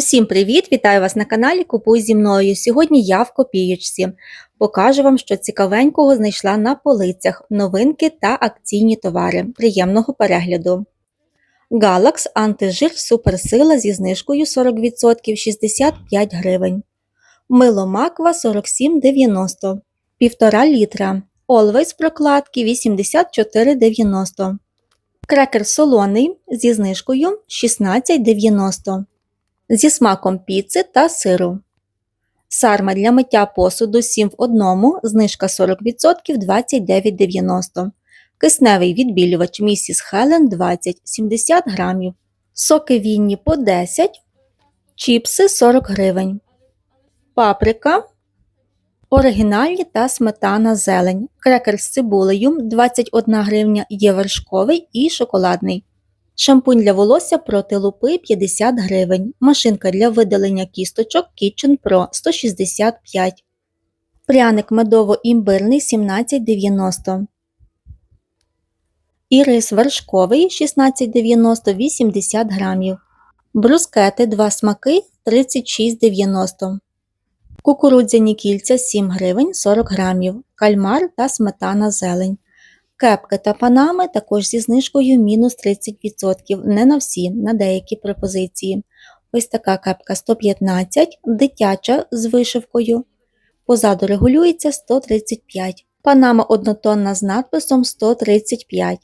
Усім привіт! Вітаю вас на каналі Купуй зі мною. Сьогодні я в копієчці. Покажу вам, що цікавенького знайшла на полицях, новинки та акційні товари. Приємного перегляду. Galax антижир суперсила зі знижкою 40% 65 гривень. Мило Маква 47,90 1,5 літра. Always прокладки 84,90 Крекер солоний зі знижкою 16,90 зі смаком піци та сиру. Сарма для миття посуду 7 в 1, знижка 40% 29,90 Кисневий відбілювач Місіс Хелен 20 70 грамів. Соки вінні по 10, чіпси 40 гривень. Паприка. Оригінальні та сметана зелень. Крекер з цибулею 21 гривня є вершковий і шоколадний. Шампунь для волосся проти лупи 50 гривень. Машинка для видалення кісточок Kitchen Pro 165 Пряник медово-імбирний 17,90 І рис вершковий 16,90 80 грамів. Брускети 2 смаки 36,90 Кукурудзяні кільця 7 гривень 40 грамів. Кальмар та сметана зелень. Кепки та панами також зі знижкою мінус 30%, не на всі, на деякі пропозиції. Ось така кепка 115, дитяча з вишивкою. Позаду регулюється 135. Панама однотонна з надписом 135.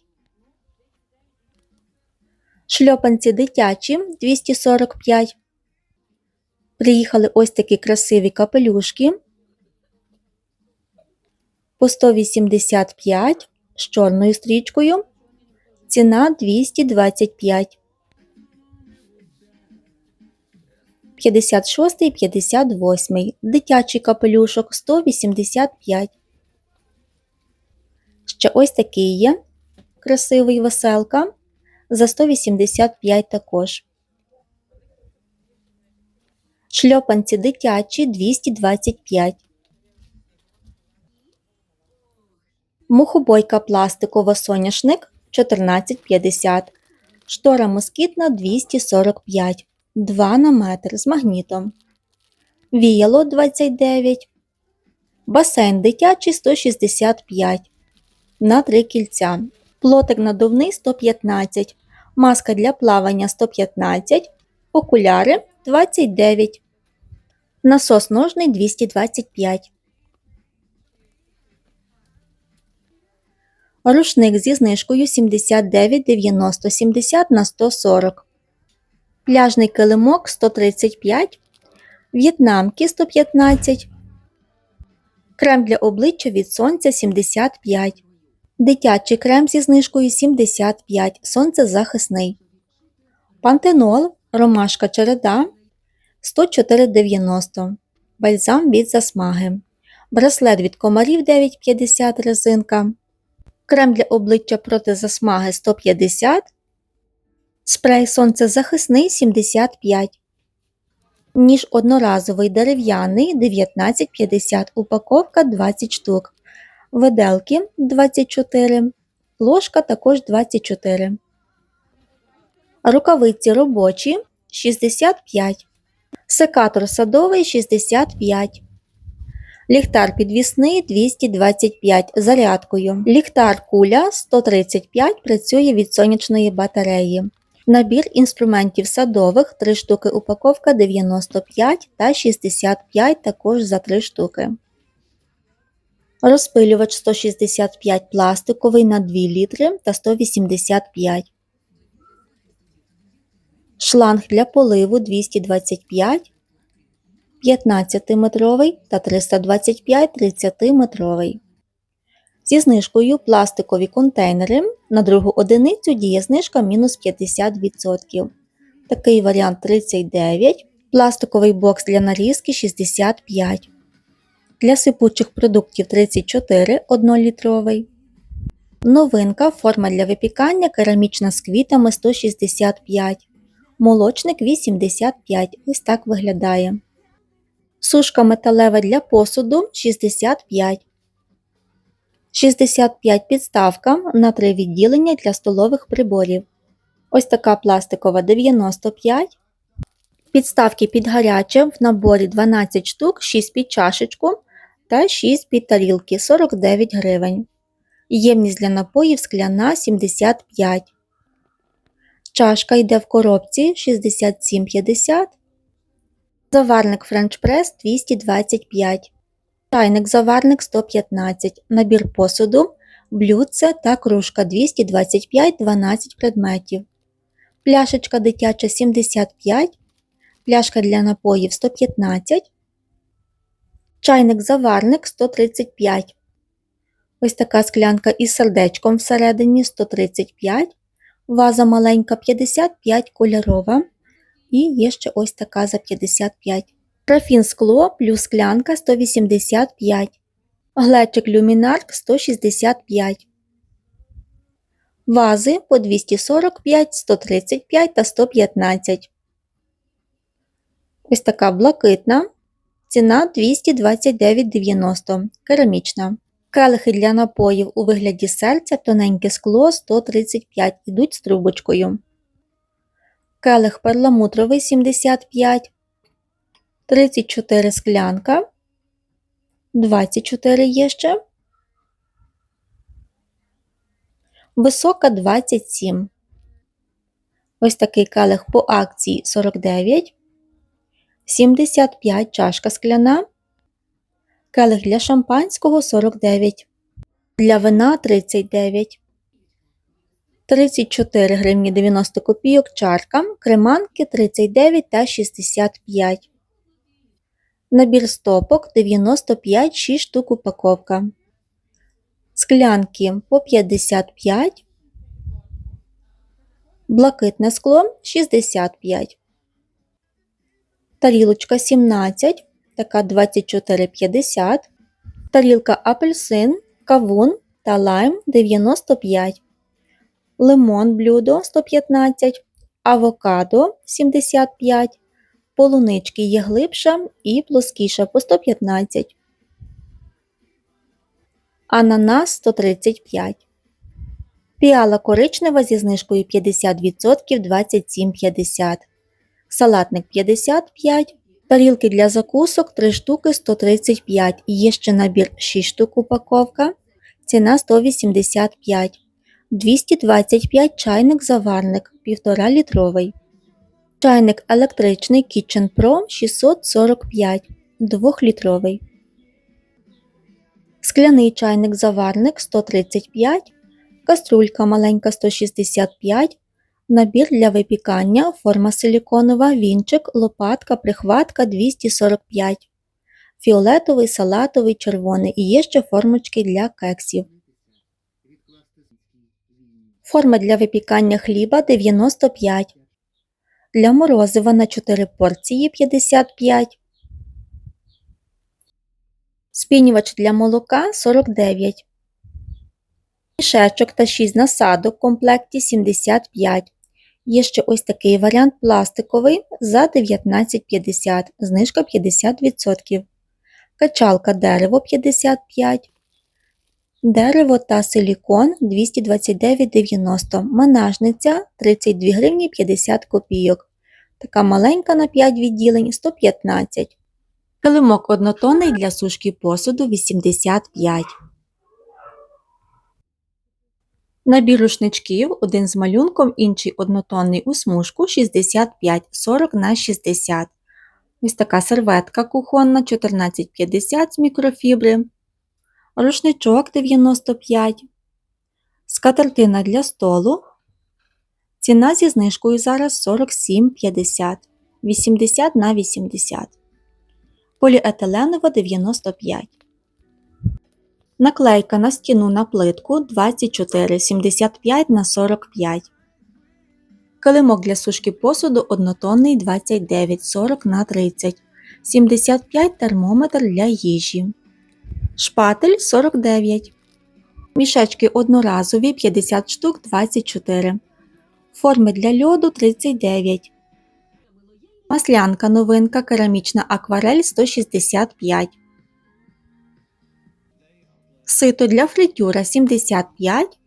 Шльопанці дитячі 245. Приїхали ось такі красиві капелюшки по 185 з чорною стрічкою. Ціна 225. 56 і 58. Дитячий капелюшок 185. Ще ось такий є. Красивий веселка. За 185 також. Шльопанці дитячі 225. Мухобойка пластикова соняшник 14,50, штора москітна 245, 2 на метр з магнітом. Віяло 29, басейн дитячий 165 на 3 кільця, плотик надувний 115, маска для плавання 115, окуляри 29, насос ножний 225. Рушник зі знижкою 79,90 70 на 140. Пляжний килимок 135. В'єтнамки 115. Крем для обличчя від сонця 75. Дитячий крем зі знижкою 75. Сонцезахисний. Пантенол. Ромашка череда 104,90. Бальзам від засмаги. Браслет від комарів 9,50 резинка крем для обличчя проти засмаги 150, спрей сонцезахисний 75, ніж одноразовий дерев'яний 19,50, упаковка 20 штук, виделки 24, ложка також 24, рукавиці робочі 65, секатор садовий 65. Ліхтар підвісний 225 зарядкою. Ліхтар куля 135 працює від сонячної батареї. Набір інструментів садових 3 штуки упаковка 95 та 65 також за 3 штуки. Розпилювач 165 пластиковий на 2 літри та 185. Шланг для поливу 225 15-метровий та 325 30-метровий. Зі знижкою пластикові контейнери на другу одиницю діє знижка мінус 50%. Такий варіант 39, пластиковий бокс для нарізки 65. Для сипучих продуктів 34 1-літровий. Новинка форма для випікання керамічна з квітами 165. Молочник 85. Ось так виглядає. Сушка металева для посуду 65. 65 підставка на 3 відділення для столових приборів. Ось така пластикова 95. Підставки під гаряче в наборі 12 штук, 6 під чашечку та 6 під тарілки 49 гривень. Ємність для напоїв скляна 75. Чашка йде в коробці 67,50. Заварник Press 225. Чайник заварник 115. Набір посуду, блюдце та кружка 225 12 предметів. Пляшечка дитяча 75. Пляшка для напоїв 115. Чайник заварник 135. Ось така склянка із сердечком всередині 135. Ваза маленька 55 кольорова. І є ще ось така за 55. Графін скло плюс склянка 185. Глечик люмінарк 165. Вази по 245, 135 та 115. Ось така блакитна. Ціна 229,90. Керамічна. Келихи для напоїв у вигляді серця тоненьке скло 135 ідуть з трубочкою. Келих перламутровий 75, 34 склянка, 24 є ще, висока 27. Ось такий келих по акції 49, 75 чашка скляна, келих для шампанського 49, для вина 39. 34 гривні 90 копійок чарка, креманки 39 та 65. Набір стопок 95 6 штук упаковка. Склянки по 55. Блакитне скло 65. Тарілочка 17, така 24,50. Тарілка апельсин, кавун та лайм 95 лимон блюдо 115, авокадо 75, полунички є глибша і плоскіша по 115, ананас 135. Піала коричнева зі знижкою 50% 27,50, салатник 55, тарілки для закусок 3 штуки 135 і є ще набір 6 штук упаковка, ціна 185. 225 чайник заварник 1,5 літровий. Чайник електричний Kitchen Pro 645 2-літровий. Скляний чайник заварник 135, каструлька маленька 165, набір для випікання, форма силіконова, вінчик, лопатка, прихватка 245, фіолетовий, салатовий, червоний і є ще формочки для кексів. Форма для випікання хліба 95. Для морозива на 4 порції 55. Спінювач для молока 49. Мішечок та 6 насадок в комплекті 75. Є ще ось такий варіант пластиковий за 19,50, знижка 50%. Качалка дерево 55. Дерево та силікон 229,90, манажниця 32 гривні 50 копійок. Така маленька на 5 відділень 115. Килимок однотонний для сушки посуду 85. Набір рушничків, один з малюнком, інший однотонний у смужку 65 40 на 60. Ось така серветка кухонна 14,50 з мікрофібри рушничок 95, скатертина для столу. Ціна зі знижкою зараз 47,50, 80 на 80, поліетиленова 95. Наклейка на стіну на плитку 24,75 на 45. Килимок для сушки посуду однотонний 29 40 на 30, 75 термометр для їжі. Шпатель 49. Мішечки одноразові 50 штук 24. Форми для льоду 39. Маслянка новинка керамічна акварель 165. Сито для фритюра 75.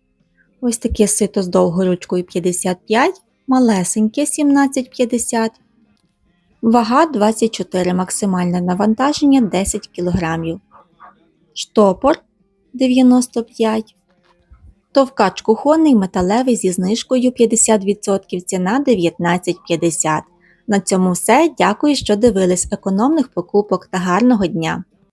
Ось таке сито з довгою ручкою 55. Малесеньке 17,50. Вага 24, максимальне навантаження 10 кг. Штопор 95. Товкач кухонний металевий зі знижкою 50%, ціна 19,50. На цьому все. Дякую, що дивились економних покупок та гарного дня!